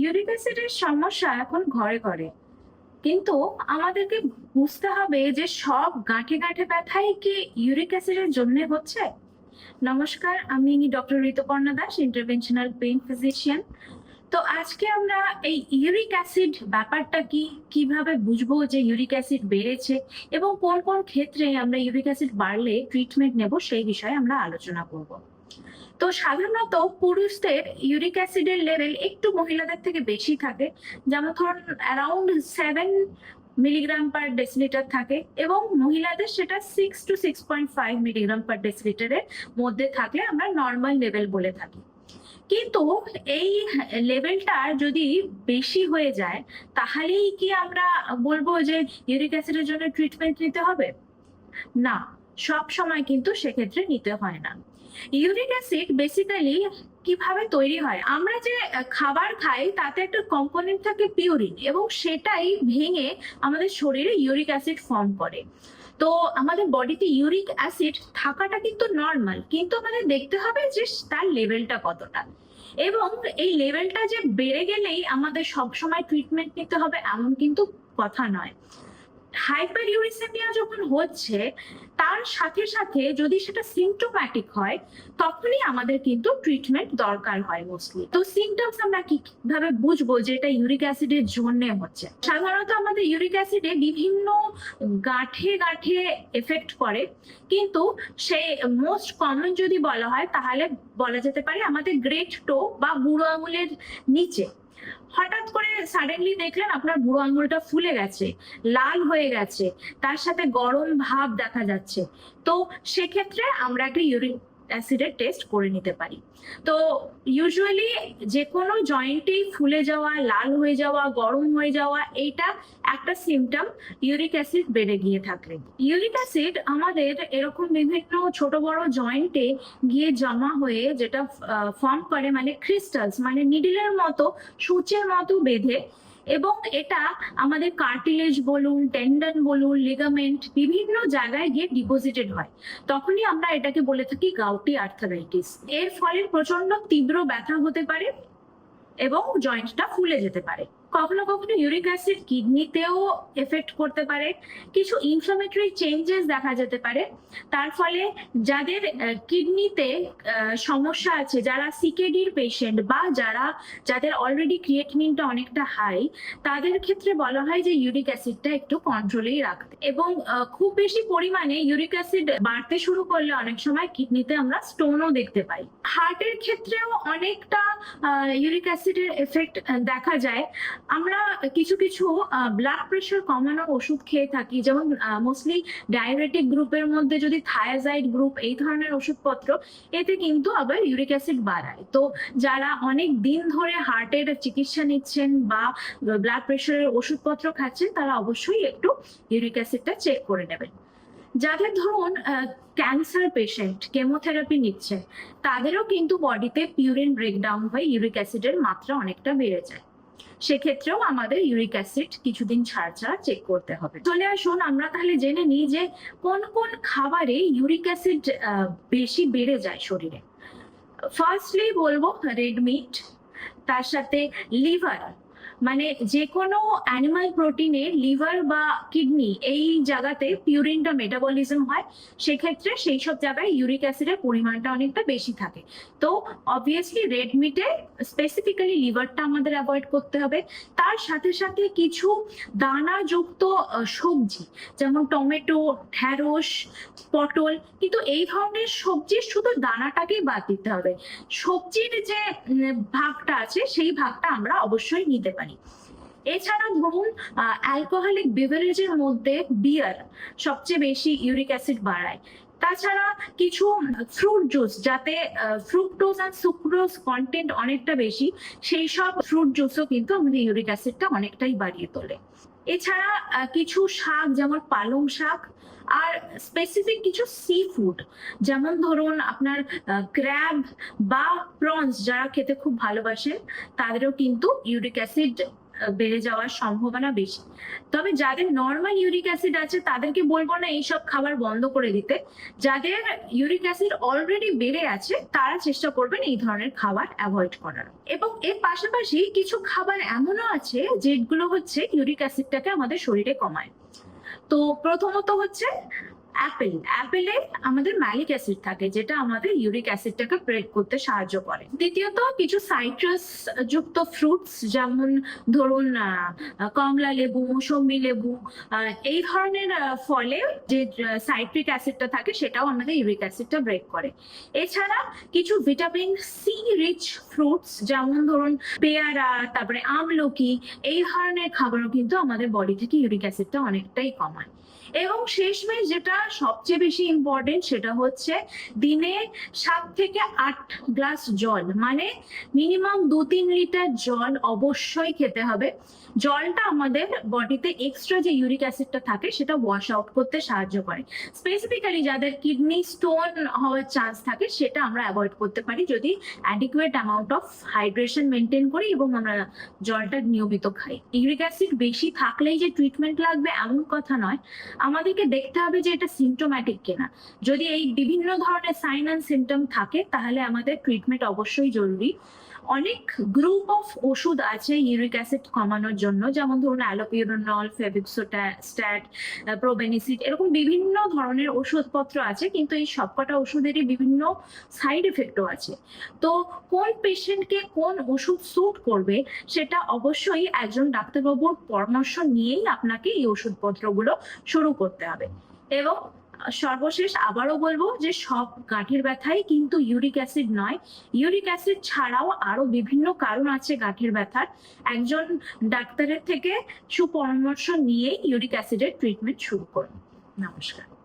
Uric অ্যাসিডের সমস্যা এখন ঘরে ঘরে। কিন্তু আমাদেরকে বুঝতে হবে যে সব গাঁঠে গাঁঠে ব্যথাই কি ইউরিক অ্যাসিডের জন্য হচ্ছে? নমস্কার, আমি doctor Rituparna Das interventional pain physician তো আজকে আমরা এই ইউরিক অ্যাসিড ব্যাপারটা কি, কীভাবে বুঝব যে ইউরিক অ্যাসিড বেড়েছে এবং কোন কোন ক্ষেত্রে আমরা ইউরিক অ্যাসিড বাড়লে ট্রিটমেন্ট নেব সেই বিষয়ে আমরা আলোচনা করব। তো সাধারণত পুরুষদের ইউরিক অ্যাসিডের লেভেল একটু মহিলাদের থেকে বেশি থাকে, যেমন ধরুন around seven milligram per decilitre থাকে এবং মহিলাদের সেটা six two six point five milligram per ডেসিলিটারের মধ্যে থাকলে আমরা নর্মাল লেভেল বলে থাকি। কিন্তু এই লেভেলটা যদি বেশি হয়ে যায়, তাহলেই কি আমরা বলব যে ইউরিক অ্যাসিডের জন্য ট্রিটমেন্ট নিতে হবে? না। সব সময় কিন্তু সেক্ষেত্রে নিতে হয় না। ইউরিক অ্যাসিড বেসিক্যালি কীভাবে তৈরি হয়? আমরা যে খাবার খাই, তাতে একটা কম্পোনেন্ট থাকে পিউরিন এবং সেটাই ভেঙে আমাদের শরীরে ইউরিক অ্যাসিড ফর্ম করে। তো আমাদের বডিতে ইউরিক অ্যাসিড থাকাটা কিন্তু নর্মাল কিন্তু আমাদের দেখতে হবে যে তার লেভেলটা কতটা। এবং এই লেভেলটা যে বেড়ে গেলেই আমাদের সব সময় ট্রিটমেন্ট নিতে হবে এমন কিন্তু কথা নয়। হাইপার ইউরিসেমিয়া যখন হচ্ছে, তার সাথে সাথে যদি সেটা সিমটোম্যাটিক হয়, তখনই আমাদের কিন্তু ট্রিটমেন্ট দরকার হয় মোস্টলি তো সিমটমস আমরা কি কীভাবে বুঝব যে এটা ইউরিক অ্যাসিডের জন্য হচ্ছে? সাধারণত আমাদের ইউরিক অ্যাসিডে বিভিন্ন গাঁঠে গাঁঠে এফেক্ট করে, কিন্তু সে মোস্ট কমন যদি বলা হয়, তাহলে বলা যেতে পারে আমাদের গ্রেট টো বা বুড়ো আঙুলের নিচে। সাডেনলি দেখলেন আপনার বুড়ো আঙুলটা ফুলে গেছে, লাল হয়ে গেছে, তার সাথে গরম ভাব দেখা যাচ্ছে। তো সেক্ষেত্রে আমরা একটা ইউরিক অ্যাসিডের টেস্ট করে নিতে পারি। তো ইউজুয়ালি যে কোনো জয়েন্টেই ফুলে যাওয়া, লাল হয়ে যাওয়া, গরম হয়ে যাওয়া এইটা একটা সিমটম ইউরিক অ্যাসিড বেড়ে গিয়ে থাকলে ইউরিক অ্যাসিড আমাদের এরকম বিভিন্ন ছোট বড় জয়েন্টে গিয়ে জমা হয়ে যেটা ফর্ম করে মানে ক্রিস্টালস মানে নিডিলের মতো সূচের মতো বেঁধে এবং এটা আমাদের কার্টিলেজ বলুন টেন্ডন বলুন লিগামেন্ট বিভিন্ন জায়গায় গিয়ে ডিপোজিটেড হয়। তখনই আমরা এটাকে বলে থাকি গাউটি আর্থারাইটিস এর ফলে প্রচণ্ড তীব্র ব্যথা হতে পারে এবং জয়েন্টটা ফুলে যেতে পারে। কখনো কখনো ইউরিক অ্যাসিড কিডনিতেও এফেক্ট করতে পারে। কিছু ইনফ্লামেটরি চেঞ্জেস দেখা যেতে পারে। তার ফলে যাদের কিডনিতে সমস্যা আছে, যারা সিকেডির পেশেন্ট বা যারা, যাদের অলরেডি ক্রিয়েটিনিনটা অনেকটা হাই তাদের ক্ষেত্রে বলা হয় যে ইউরিক অ্যাসিডটা একটু কন্ট্রোলেই রাখতে। এবং খুব বেশি পরিমাণে ইউরিক অ্যাসিড বাড়তে শুরু করলে অনেক সময় কিডনিতে আমরা স্টোনও দেখতে পাই। হার্টের ক্ষেত্রেও অনেকটা ইউরিক অ্যাসিডের এফেক্ট দেখা যায়। আমরা কিছু কিছু ব্লাড প্রেশার কমানোর ওষুধ খেয়ে থাকি, যেমন মোস্টলি ডায়াবেটিক গ্রুপের মধ্যে যদি থায়াজাইড গ্রুপ এই ধরনের ওষুধপত্র, এতে কিন্তু আবার ইউরিক অ্যাসিড বাড়ায়। তো যারা অনেক দিন ধরে হার্টের চিকিৎসা নিচ্ছেন বা ব্লাড প্রেশারের ওষুধপত্র খাচ্ছেন, তারা অবশ্যই একটু ইউরিক অ্যাসিডটা চেক করে নেবেন। যাদের ধরুন ক্যান্সার পেশেন্ট কেমোথেরাপি নিচ্ছে, তাদেরও কিন্তু বডিতে পিউরিন ব্রেকডাউন হয়ে ইউরিক অ্যাসিডের মাত্রা অনেকটা বেড়ে যায়। সেক্ষেত্রেও আমাদের ইউরিক অ্যাসিড কিছুদিন ছাড় ছাড়া চেক করতে হবে। চলে আসুন, আমরা তাহলে জেনে নিই যে কোন কোন খাবারে ইউরিক অ্যাসিড বেশি বেড়ে যায় শরীরে। ফার্স্টলি বলব রেড মিট তার সাথে লিভার মানে যে কোনো অ্যানিমাল প্রোটিনে লিভার বা কিডনি এই জায়গাতে পিউরিনটা মেটাবলিজম হয়, সেক্ষেত্রে সেই সব জায়গায় ইউরিক অ্যাসিডের পরিমাণটা অনেকটা বেশি থাকে। তো অবভিয়াসলি রেড মিটে স্পেসিফিক্যালি লিভারটা আমাদের অ্যাভয়েড করতে হবে। তার সাথে সাথে কিছু দানাযুক্ত সবজি, যেমন টমেটো, ঢ্যাঁড়স, পটল, কিন্তু এই ধরনের সবজির শুধু দানাটাকেই বাদ দিতে হবে। সবজির যে ভাগটা আছে, সেই ভাগটা আমরা অবশ্যই নিতে পারি। এছাড়া ধরুন অ্যালকোহলিক বেভারেজের মধ্যে বিয়ার সবচেয়ে বেশি ইউরিক অ্যাসিড বাড়ায়। তাছাড়া কিছু ফ্রুট জুস যাতে ফ্রুক্টোজ আর সুক্রোজ কন্টেন্ট অনেকটা বেশি, সেই সব ফ্রুট জুসও কিন্তু আমাদের ইউরিক অ্যাসিডটা অনেকটাই বাড়িয়ে তোলে। এছাড়া কিছু শাক যেমন পালং শাক আর স্পেসিফিক কিছু সি ফুড যেমন ধরুন আপনার ক্র্যাব বা প্রনস যারা খেতে খুব ভালোবাসে, তাদেরও কিন্তু ইউরিক অ্যাসিড বেড়ে যাওয়ার সম্ভাবনা বেশি। তবে যাদের নর্মাল ইউরিক অ্যাসিড আছে, তাদেরকে বলব না এইসব খাবার বন্ধ করে দিতে। যাদের ইউরিক অ্যাসিড অলরেডি বেড়ে আছে, তারা চেষ্টা করবেন এই ধরনের খাবার অ্যাভয়েড করার। এবং এর পাশাপাশি কিছু খাবার এমনও আছে, যেগুলো হচ্ছে ইউরিক অ্যাসিডটাকে আমাদের শরীরে কমায়। তো প্রথমত হচ্ছে অ্যাপেল, অ্যাপেলে আমাদের ম্যালিক অ্যাসিড থাকে, যেটা আমাদের ইউরিক অ্যাসিডটাকে ব্রেক করতে সাহায্য করে। দ্বিতীয়ত, কিছু সাইট্রাস যুক্ত ফ্রুটস যেমন ধরুন কমলা লেবু, মৌসম্বি লেবু এই ধরনের ফলে যে সাইট্রিক অ্যাসিডটা থাকে, সেটাও আমাদের ইউরিক অ্যাসিডটা ব্রেক করে। এছাড়া কিছু ভিটামিন সি রিচ ফ্রুটস যেমন ধরুন, পেয়ারা, তারপরে আমলকি, এই ধরনের খাবারও কিন্তু আমাদের বডি থেকে ইউরিক অ্যাসিডটা অনেকটাই কমায়। এবং শেষমেশ যেটা সবচেয়ে বেশি ইম্পর্টেন্ট সেটা হচ্ছে দিনে সাত থেকে আট গ্লাস জল মানে মিনিমাম দু তিন লিটার জল অবশ্যই খেতে হবে। জলটা আমাদের বডিতে এক্সট্রা যে ইউরিক অ্যাসিডটা থাকে সেটা ওয়াশ আউট করতে সাহায্য করে। স্পেসিফিক্যালি যাদের কিডনি স্টোন হওয়ার চান্স থাকে সেটা আমরা অ্যাভয়েড করতে পারি যদি adequate amount of hydration maintain করি এবং আমরা জলটা নিয়মিত খাই। ইউরিক অ্যাসিড বেশি থাকলেই যে ট্রিটমেন্ট লাগবে এমন কথা নয়। আমাদেরকে দেখতে হবে যে এটা সিমটোম্যাটিক কিনা। যদি এই বিভিন্ন ধরনের সাইন অ্যান্ড সিমটম থাকে, তাহলে আমাদের ট্রিটমেন্ট অবশ্যই জরুরি। অনেক গ্রুপ অফ ওষুধ আছে ইউরিক অ্যাসিড কমানোর জন্য, যেমন ধরুন অ্যালোপিউরোনল ফেবিক্সোস্ট্যাট প্রোবেনিসিড এরকম বিভিন্ন ধরনের ওষুধপত্র আছে, কিন্তু এই সবকটা ওষুধেরই বিভিন্ন সাইড এফেক্টও আছে। তো কোন পেশেন্টকে কোন ওষুধ স্যুট করবে, সেটা অবশ্যই একজন ডাক্তারবাবুর পরামর্শ নিয়েই আপনাকে এই ওষুধপত্রগুলো শুরু করতে হবে। এবং সর্বশেষ আবারও বলব যে সব গাঁঠের ব্যথাই কিন্তু ইউরিক অ্যাসিড নয়। ইউরিক অ্যাসিড ছাড়াও আরও বিভিন্ন কারণ আছে গাঁঠের ব্যথার। একজন ডাক্তারের থেকে সুপরামর্শ নিয়ে ইউরিক অ্যাসিডের ট্রিটমেন্ট শুরু করুন। নমস্কার।